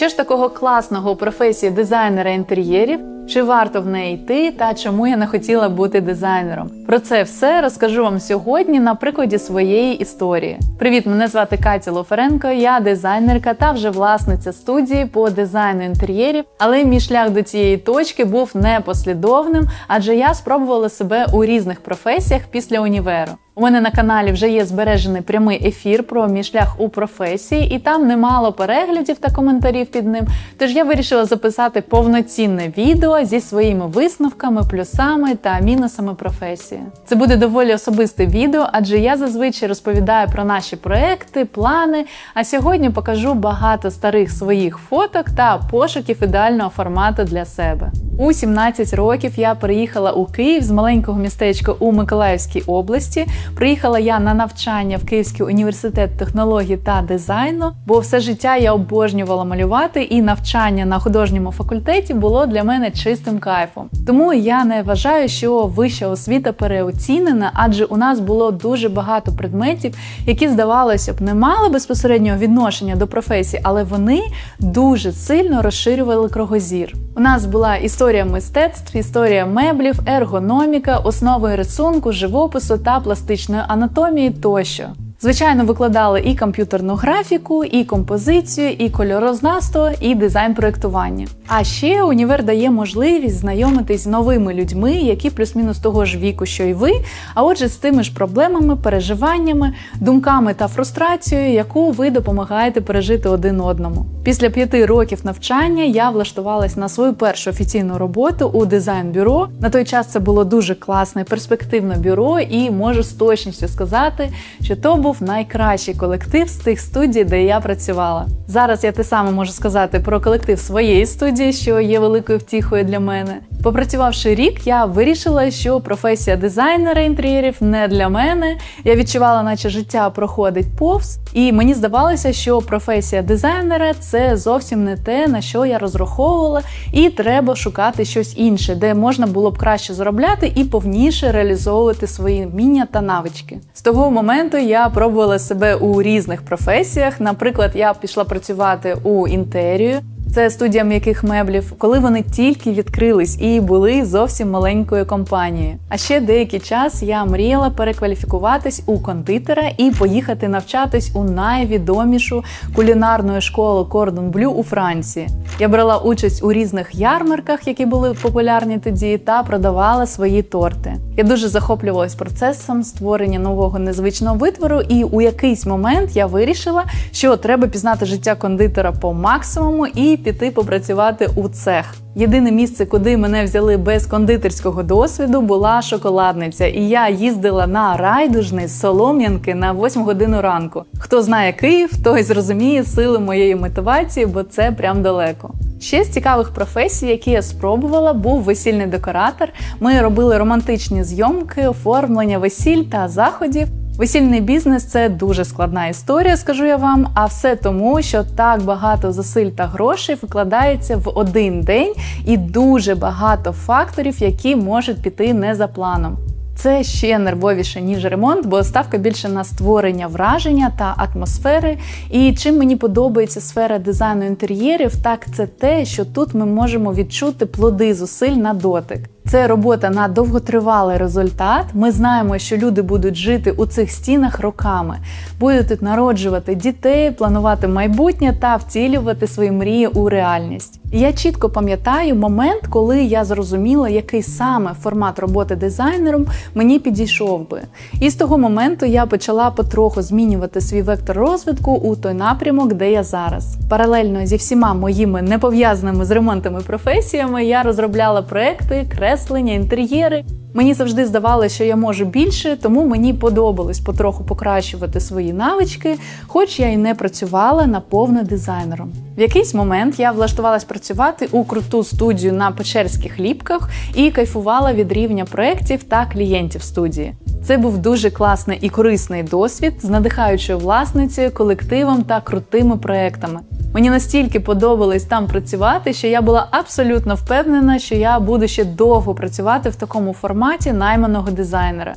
Що ж такого класного у професії дизайнера інтер'єрів? Чи варто в неї йти, та чому я не хотіла бути дизайнером? Про це все розкажу вам сьогодні на прикладі своєї історії. Привіт, мене звати Катя Лоференко, я дизайнерка та вже власниця студії по дизайну інтер'єрів. Але мій шлях до цієї точки був непослідовним, адже я спробувала себе у різних професіях після універу. У мене на каналі вже є збережений прямий ефір про мій шлях у професії, і там немало переглядів та коментарів під ним. Тож я вирішила записати повноцінне відео зі своїми висновками, плюсами та мінусами професії. Це буде доволі особисте відео, адже я зазвичай розповідаю про наші проекти, плани. А сьогодні покажу багато старих своїх фоток та пошуків ідеального формату для себе. У 17 років я приїхала у Київ з маленького містечка у Миколаївській області. Приїхала я на навчання в Київський університет технологій та дизайну, бо все життя я обожнювала малювати, і навчання на художньому факультеті було для мене чистим кайфом. Тому я не вважаю, що вища освіта переоцінена, адже у нас було дуже багато предметів, які здавалося б не мали безпосереднього відношення до професії, але вони дуже сильно розширювали кругозір. У нас була історія мистецтв, історія меблів, ергономіка, основи рисунку, живопису та пластичної анатомії тощо. Звичайно, викладали і комп'ютерну графіку, і композицію, і кольорознавство, і дизайн проєктування. А ще універ дає можливість знайомитись з новими людьми, які плюс-мінус того ж віку, що й ви, а отже, з тими ж проблемами, переживаннями, думками та фрустрацією, яку ви допомагаєте пережити один одному. Після п'яти років навчання я влаштувалась на свою першу офіційну роботу у дизайн-бюро. На той час це було дуже класне, перспективне бюро, і можу з точністю сказати, що то був найкращий колектив з тих студій, де я працювала. Зараз я те саме можу сказати про колектив своєї студії, що є великою втіхою для мене. Попрацювавши рік, я вирішила, що професія дизайнера інтер'єрів не для мене. Я відчувала, наче життя проходить повз, і мені здавалося, що професія дизайнера це зовсім не те, на що я розраховувала, і треба шукати щось інше, де можна було б краще заробляти і повніше реалізовувати свої вміння та навички. З того моменту я пробувала себе у різних професіях. Наприклад, я пішла працювати у інтерію. Це студія м'яких меблів, коли вони тільки відкрились і були зовсім маленькою компанією. А ще деякий час я мріяла перекваліфікуватись у кондитера і поїхати навчатись у найвідомішу кулінарну школу Кордон Блю у Франції. Я брала участь у різних ярмарках, які були популярні тоді, та продавала свої торти. Я дуже захоплювалась процесом створення нового незвичного витвору, і у якийсь момент я вирішила, що треба пізнати життя кондитера по максимуму і піти попрацювати у цех. Єдине місце, куди мене взяли без кондитерського досвіду, була шоколадниця, і я їздила на райдужний з Солом'янки на 8 годину ранку. Хто знає Київ, той зрозуміє сили моєї мотивації, бо це прям далеко. Ще з цікавих професій, які я спробувала, був весільний декоратор. Ми робили романтичні зйомки, оформлення весіль та заходів. Весільний бізнес це дуже складна історія, скажу я вам. А все тому, що так багато зусиль та грошей викладається в один день, і дуже багато факторів, які можуть піти не за планом. Це ще нервовіше, ніж ремонт, бо ставка більше на створення враження та атмосфери. І чим мені подобається сфера дизайну інтер'єрів, так це те, що тут ми можемо відчути плоди зусиль на дотик. Це робота на довготривалий результат. Ми знаємо, що люди будуть жити у цих стінах роками, будуть тут народжувати дітей, планувати майбутнє та втілювати свої мрії у реальність. Я чітко пам'ятаю момент, коли я зрозуміла, який саме формат роботи дизайнером мені підійшов би. І з того моменту я почала потроху змінювати свій вектор розвитку у той напрямок, де я зараз. Паралельно зі всіма моїми непов'язаними з ремонтами професіями я розробляла проекти, креслення, інтер'єри. Мені завжди здавалося, що я можу більше, тому мені подобалось потроху покращувати свої навички, хоч я й не працювала наповно дизайнером. В якийсь момент я влаштувалась працювати у круту студію на Печерських ліпках і кайфувала від рівня проєктів та клієнтів студії. Це був дуже класний і корисний досвід з надихаючою власницею, колективом та крутими проектами. Мені настільки подобалось там працювати, що я була абсолютно впевнена, що я буду ще довго працювати в такому форматі найманого дизайнера.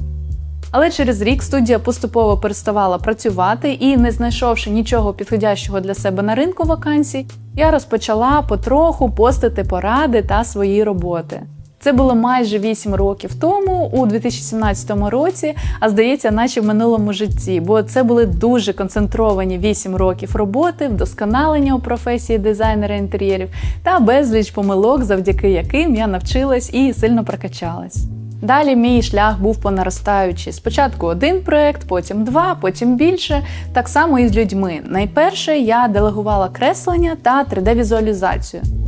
Але через рік студія поступово переставала працювати і, не знайшовши нічого підходящого для себе на ринку вакансій, я розпочала потроху постити поради та свої роботи. Це було майже 8 років тому, у 2017 році, а здається, наче в минулому житті, бо це були дуже концентровані 8 років роботи, вдосконалення у професії дизайнера інтер'єрів та безліч помилок, завдяки яким я навчилась і сильно прокачалась. Далі мій шлях був по наростаючій. Спочатку один проект, потім два, потім більше. Так само і з людьми. Найперше я делегувала креслення та 3D-візуалізацію.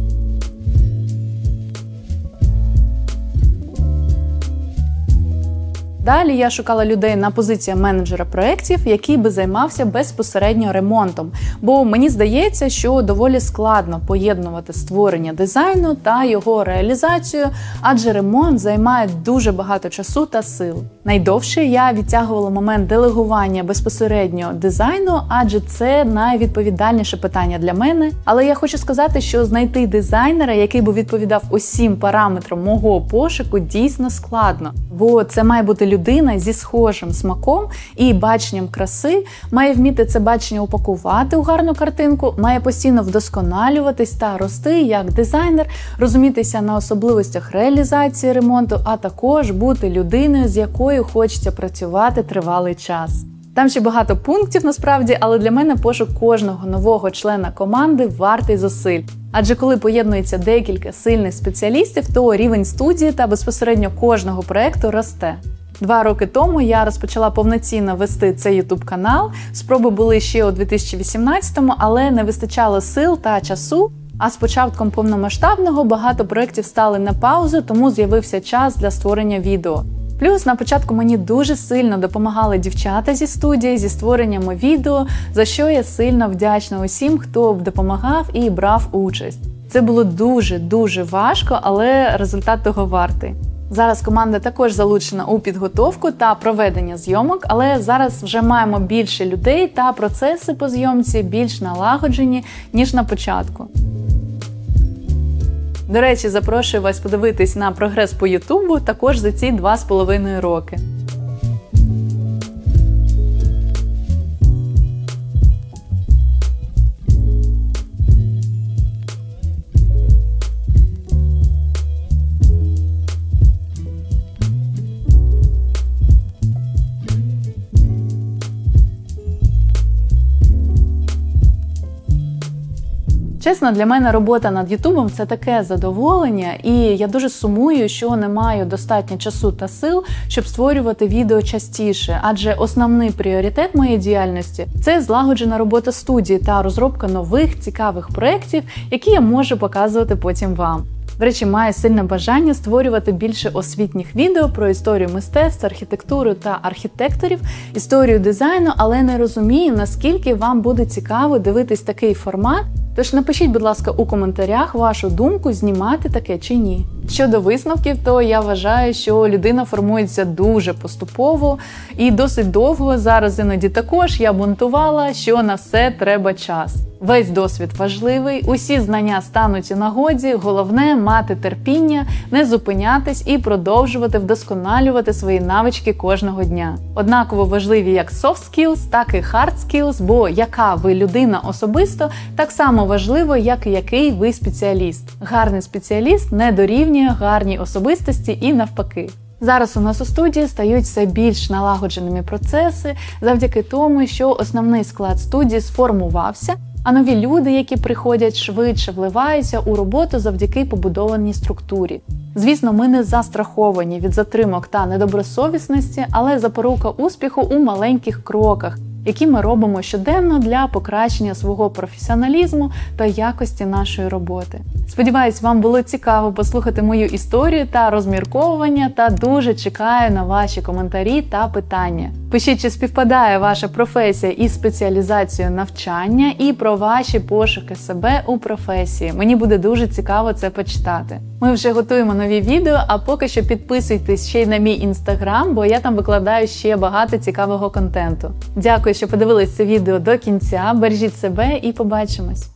Далі я шукала людей на позицію менеджера проєктів, який би займався безпосередньо ремонтом. Бо мені здається, що доволі складно поєднувати створення дизайну та його реалізацію, адже ремонт займає дуже багато часу та сил. Найдовше я відтягувала момент делегування безпосередньо дизайну, адже це найвідповідальніше питання для мене. Але я хочу сказати, що знайти дизайнера, який би відповідав усім параметрам мого пошуку, дійсно складно, бо це має бути людина зі схожим смаком і баченням краси, має вміти це бачення упакувати у гарну картинку, має постійно вдосконалюватись та рости як дизайнер, розумітися на особливостях реалізації ремонту, а також бути людиною, з якою хочеться працювати тривалий час. Там ще багато пунктів насправді, але для мене пошук кожного нового члена команди вартий зусиль. Адже коли поєднується декілька сильних спеціалістів, то рівень студії та безпосередньо кожного проекту росте. Два роки тому я розпочала повноцінно вести цей youtube канал. Спроби були ще у 2018-му, але не вистачало сил та часу. А з початком повномасштабного багато проєктів стали на паузу, тому з'явився час для створення відео. Плюс на початку мені дуже сильно допомагали дівчата зі студії зі створеннями відео, за що я сильно вдячна усім, хто допомагав і брав участь. Це було дуже дуже важко, але результат того вартий. Зараз команда також залучена у підготовку та проведення зйомок, але зараз вже маємо більше людей та процеси по зйомці більш налагоджені ніж на початку. До речі, запрошую вас подивитись на прогрес по Ютубу також за ці два з половиною роки. Чесно, для мене робота над Ютубом це таке задоволення, і я дуже сумую, що не маю достатньо часу та сил, щоб створювати відео частіше, адже основний пріоритет моєї діяльності це злагоджена робота студії та розробка нових цікавих проєктів, які я можу показувати потім вам. До речі, маю сильне бажання створювати більше освітніх відео про історію мистецтва, архітектуру та архітекторів, історію дизайну, але не розумію, наскільки вам буде цікаво дивитись такий формат. Тож напишіть, будь ласка, у коментарях вашу думку, знімати таке чи ні. Щодо висновків, то я вважаю, що людина формується дуже поступово і досить довго. Зараз іноді також я бунтувала, що на все треба час. Весь досвід важливий, усі знання стануть у нагоді. Головне мати терпіння, не зупинятись і продовжувати вдосконалювати свої навички кожного дня. Однаково важливі як soft skills, так і hard skills, бо яка ви людина особисто, так само важливо, як і який ви спеціаліст. Гарний спеціаліст не дорівнює гарній особистості і навпаки. Зараз у нас у студії стають все більш налагодженими процеси завдяки тому, що основний склад студії сформувався. А нові люди, які приходять швидше, вливаються у роботу завдяки побудованій структурі. Звісно, ми не застраховані від затримок та недобросовісності, але запорука успіху у маленьких кроках, які ми робимо щоденно для покращення свого професіоналізму та якості нашої роботи. Сподіваюсь, вам було цікаво послухати мою історію та розмірковування, та дуже чекаю на ваші коментарі та питання. Пишіть, чи співпадає ваша професія із спеціалізацією навчання і про ваші пошуки себе у професії. Мені буде дуже цікаво це почитати. Ми вже готуємо нові відео, а поки що підписуйтесь ще й на мій інстаграм, бо я там викладаю ще багато цікавого контенту. Дякую, що подивились це відео до кінця. Бережіть себе і побачимось!